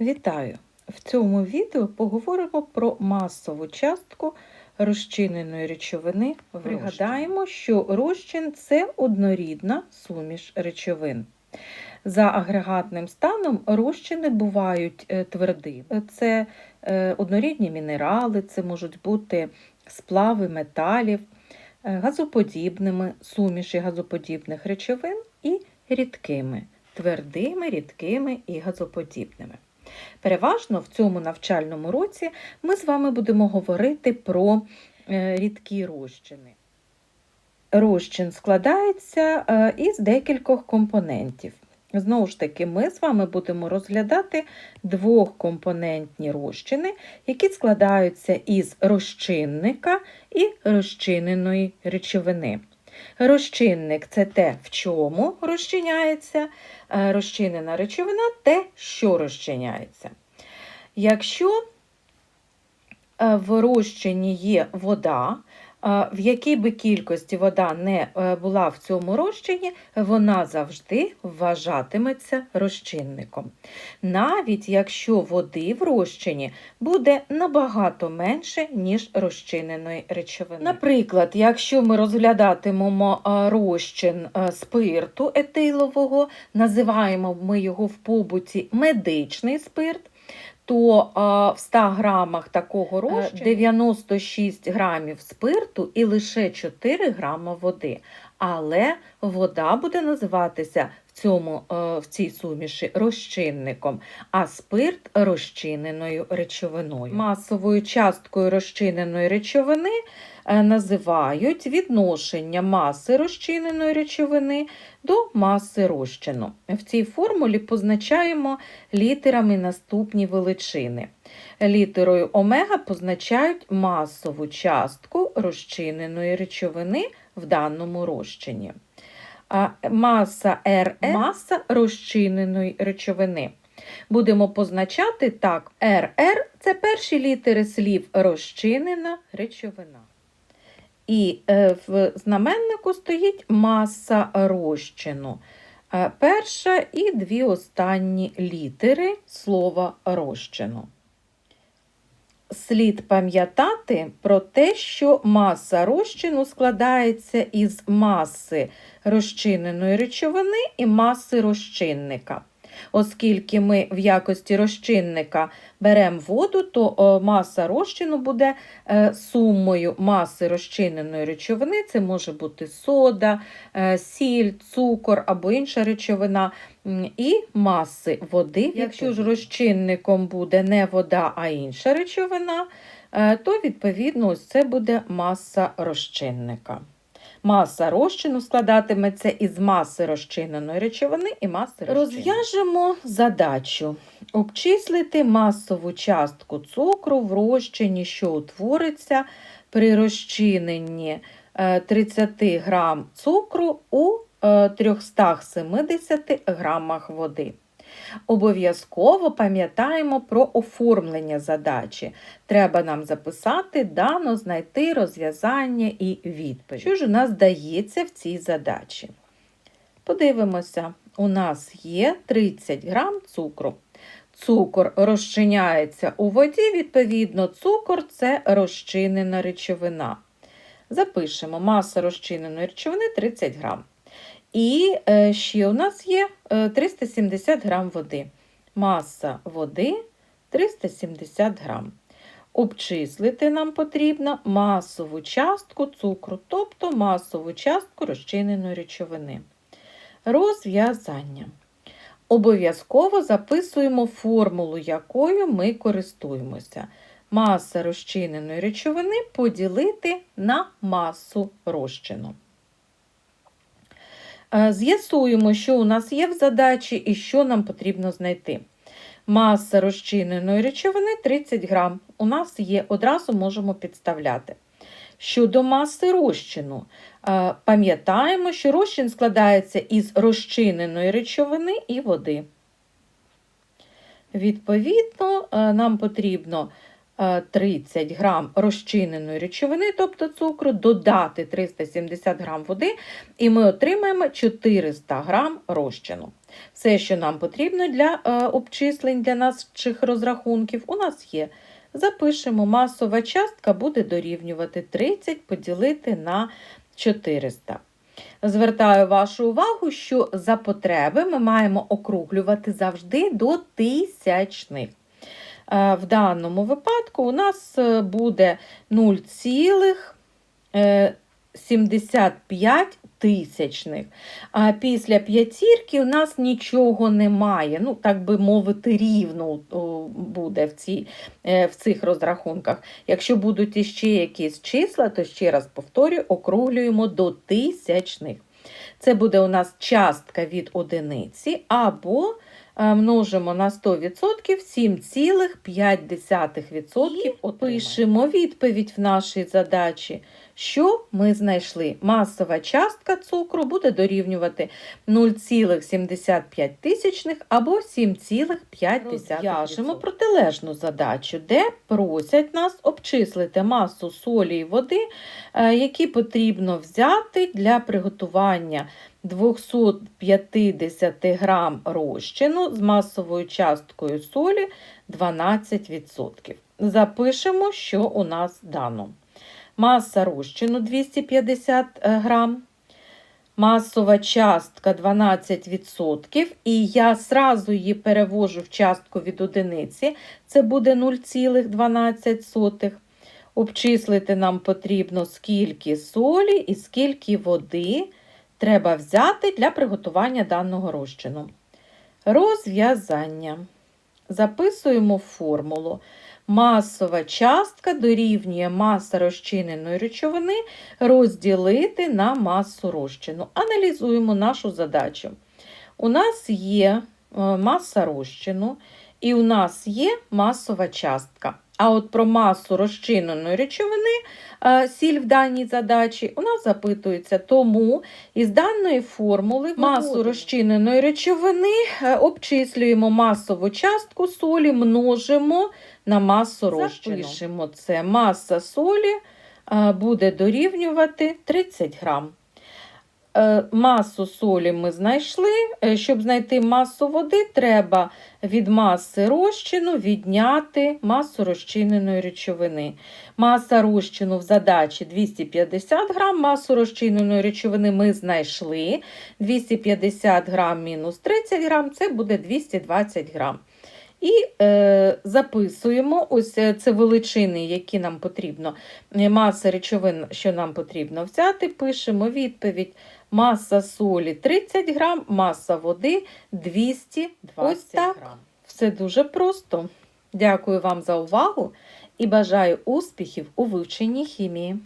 Вітаю! В цьому відео поговоримо про масову частку розчиненої речовини. в Пригадаємо, що розчин це однорідна суміш речовин. За агрегатним станом розчини бувають е, тверді. Це е, однорідні мінерали, це можуть бути сплави металів, е, газоподібними, суміші газоподібних речовин і рідкими, твердими, рідкими і газоподібними. Переважно в цьому навчальному році ми з вами будемо говорити про е, рідкі розчини. Розчин складається е, із декількох компонентів. Знову ж таки, ми з вами будемо розглядати двохкомпонентні розчини, які складаються із розчинника і розчиненої речовини. Розчинник це те, в чому розчиняється, е, розчинена речовина те, що розчиняється. Якщо е, в розчині є вода, в якій би кількості вода не була в цьому розчині, вона завжди вважатиметься розчинником. Навіть якщо води в розчині буде набагато менше, ніж розчиненої речовини. Наприклад, якщо ми розглядатимемо розчин спирту етилового, називаємо ми його в побуті медичний спирт то в 100 грамах такого розчину 96 грамів спирту і лише 4 грама води. Але вода буде називатися цьому, в цій суміші розчинником, а спирт розчиненою речовиною. Масовою часткою розчиненої речовини Е, називають відношення маси розчиненої речовини до маси розчину. В цій формулі позначаємо літерами наступні величини. Літерою омега позначають масову частку розчиненої речовини в даному розчині. А маса РН – маса розчиненої речовини. Будемо позначати так: РР це перші літери слів розчинена речовина. І е, в знаменнику стоїть маса розчину. Е, перша і дві останні літери слова розчину. Слід пам'ятати про те, що маса розчину складається із маси розчиненої речовини і маси розчинника. Оскільки ми в якості розчинника беремо воду, то маса розчину буде е, сумою маси розчиненої речовини. Це може бути сода, е, сіль, цукор або інша речовина, і маси води. Якщо ж розчинником буде не вода, а інша речовина, е, то відповідно ось це буде маса розчинника. Маса розчину складатиметься із маси розчиненої речовини і маси розчину. Розв'яжемо задачу. Обчислити масову частку цукру в розчині, що утвориться при розчиненні 30 е, грам цукру у 370 е, грамах води. Обов'язково пам'ятаємо про оформлення задачі. Треба нам записати, дано, знайти розв'язання і відповідь. Що ж у нас дається в цій задачі? Подивимося, у нас є 30 грам цукру. Цукор розчиняється у воді, відповідно, цукор це розчинена речовина. Запишемо маса розчиненої речовини 30 грам. І е, ще у нас є 370 е, грам води. Маса води 370 грам. Обчислити нам потрібно масову частку цукру, тобто масову частку розчиненої речовини. Розв'язання. Обов'язково записуємо формулу, якою ми користуємося. Маса розчиненої речовини поділити на масу розчину. Е, з'ясуємо, що у нас є в задачі і що нам потрібно знайти. Маса розчиненої речовини 30 грам. У нас є, одразу можемо підставляти. Щодо маси розчину, е, пам'ятаємо, що розчин складається із розчиненої речовини і води. Відповідно, е, нам потрібно 30 грам розчиненої речовини, тобто цукру, додати 370 грам води, і ми отримаємо 400 грам розчину. Все, що нам потрібно для е, обчислень для наших розрахунків, у нас є. Запишемо, масова частка буде дорівнювати 30 поділити на 400. Звертаю вашу увагу, що за потреби ми маємо округлювати завжди до тисячних. Е, В даному випадку у нас е, буде 0,75 тисячних. А після п'ятірки у нас нічого немає. Ну, так би мовити, рівно буде в, ці, е, в цих розрахунках. Якщо будуть іще якісь числа, то ще раз повторюю, округлюємо до тисячних. Це буде у нас частка від одиниці або е, множимо на 100% 7,5%. І пишемо відповідь в нашій задачі, що ми знайшли. Масова частка цукру буде дорівнювати 0,75 тисячних або 7,5%. Розв'яжемо протилежну задачу, де просять нас обчислити масу солі і води, е, які потрібно взяти для приготування 250 грам розчину з масовою часткою солі 12%. Запишемо, що у нас дано. Маса розчину 250 грам, масова частка 12%, і я сразу її перевожу в частку від одиниці, це буде 0,12. Обчислити нам потрібно скільки солі і скільки води треба взяти для приготування даного розчину. Розв'язання. Записуємо формулу. Масова частка дорівнює маса розчиненої речовини розділити на масу розчину. Аналізуємо нашу задачу. У нас є е, маса розчину і у нас є масова частка. А от про масу розчиненої речовини е, сіль в даній задачі у нас запитується. Тому із даної формули масу розчиненої речовини е, обчислюємо масову частку солі, множимо на масу розчину. Запишемо це маса солі е, буде дорівнювати 30 грам. Е, Масу солі ми знайшли. Е, Щоб знайти масу води, треба від маси розчину відняти масу розчиненої речовини. Маса розчину в задачі 250 грам, масу розчиненої речовини ми знайшли. 250 грам мінус 30 грам це буде 220 грам. І е, записуємо ось е, це величини, які нам потрібно, е, маса речовин, що нам потрібно взяти, пишемо відповідь. Маса солі 30 грам, маса води 220 Ось так. грам. Все дуже просто. Дякую вам за увагу і бажаю успіхів у вивченні хімії.